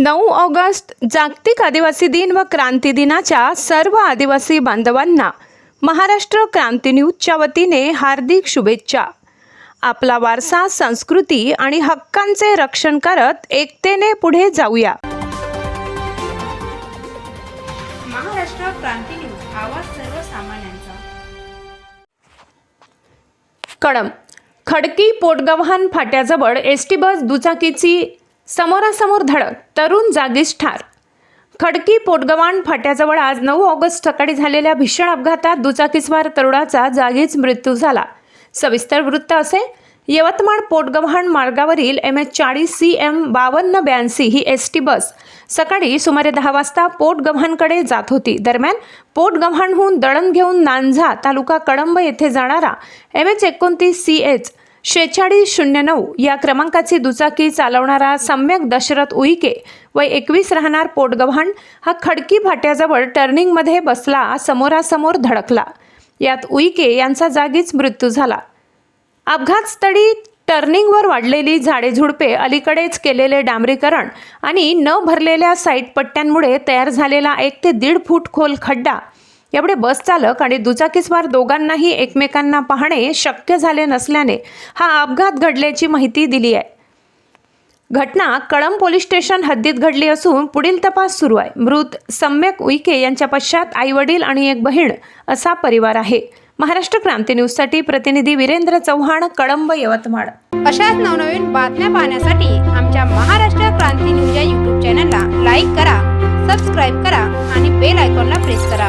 नऊ ऑगस्ट जागतिक आदिवासी दिन व क्रांती दिनाच्या सर्व आदिवासी बांधवांना महाराष्ट्र क्रांती न्यूजच्या वतीने हार्दिक शुभेच्छा. आपला वारसा संस्कृती आणि हक्कांचे रक्षण करत एकतेने पुढे जाऊया. महाराष्ट्र क्रांती न्यूज आवाज सर्वसामान्यांचा. कळम खडकी पोटगव्हाण फाट्याजवळ एस टी बस दुचाकीची समोरासमोर धडक तरुण जागीच ठार. खडकी पोटगवान फाट्याजवळ आज नऊ ऑगस्ट सकाळी झालेल्या भीषण अपघातात दुचाकीस्वार तरुणाचा जागीच मृत्यू झाला. सविस्तर वृत्त असे यवतमाळ पोटगव्हाण मार्गावरील एम एच चाळीस सी एम बावन्न ब्याऐंशी ही एस टी बस सकाळी सुमारे दहा वाजता पोटगव्हाणकडे जात होती. दरम्यान पोटगव्हाणहून दळण घेऊन नांझा तालुका कळंब येथे जाणारा एम एच एकोणतीस सी एच शेहेचाळीस शून्य नऊ या क्रमांकाची दुचाकी चालवणारा सम्यक दशरथ उईके वय एकवीस राहणार पोटगव्हाण हा खडकी फाट्याजवळ टर्निंगमध्ये बसला समोरासमोर धडकला. यात उईके यांचा जागीच मृत्यू झाला. अपघातस्थळी टर्निंगवर वाढलेली झाडे झुडपे अलीकडेच केलेले डांबरीकरण आणि न भरलेल्या साईट पट्ट्यांमुळे तयार झालेला एक ते दीड फूट खोल खड्डा यामुळे बस चालक आणि दुचाकीस्वार दोघांनाही एकमेकांना पाहणे शक्य झाले नसल्याने हा अपघात घडल्याची माहिती दिली आहे. घटना कळंब पोलीस स्टेशन हद्दीत घडली असून पुढील तपास सुरू आहे. मृत सम्यक उईके यांच्या पश्चात आई वडील आणि एक बहीण असा परिवार आहे. महाराष्ट्र क्रांती न्यूजसाठी प्रतिनिधी वीरेंद्र चव्हाण कळंब यवतमाळ. अशाच नवनवीन बातम्या पाहण्यासाठी आमच्या महाराष्ट्र क्रांती न्यूज या यूट्यूब चॅनलला लाईक करा सबस्क्राईब करा आणि बेल आयकॉनला प्रेस करा.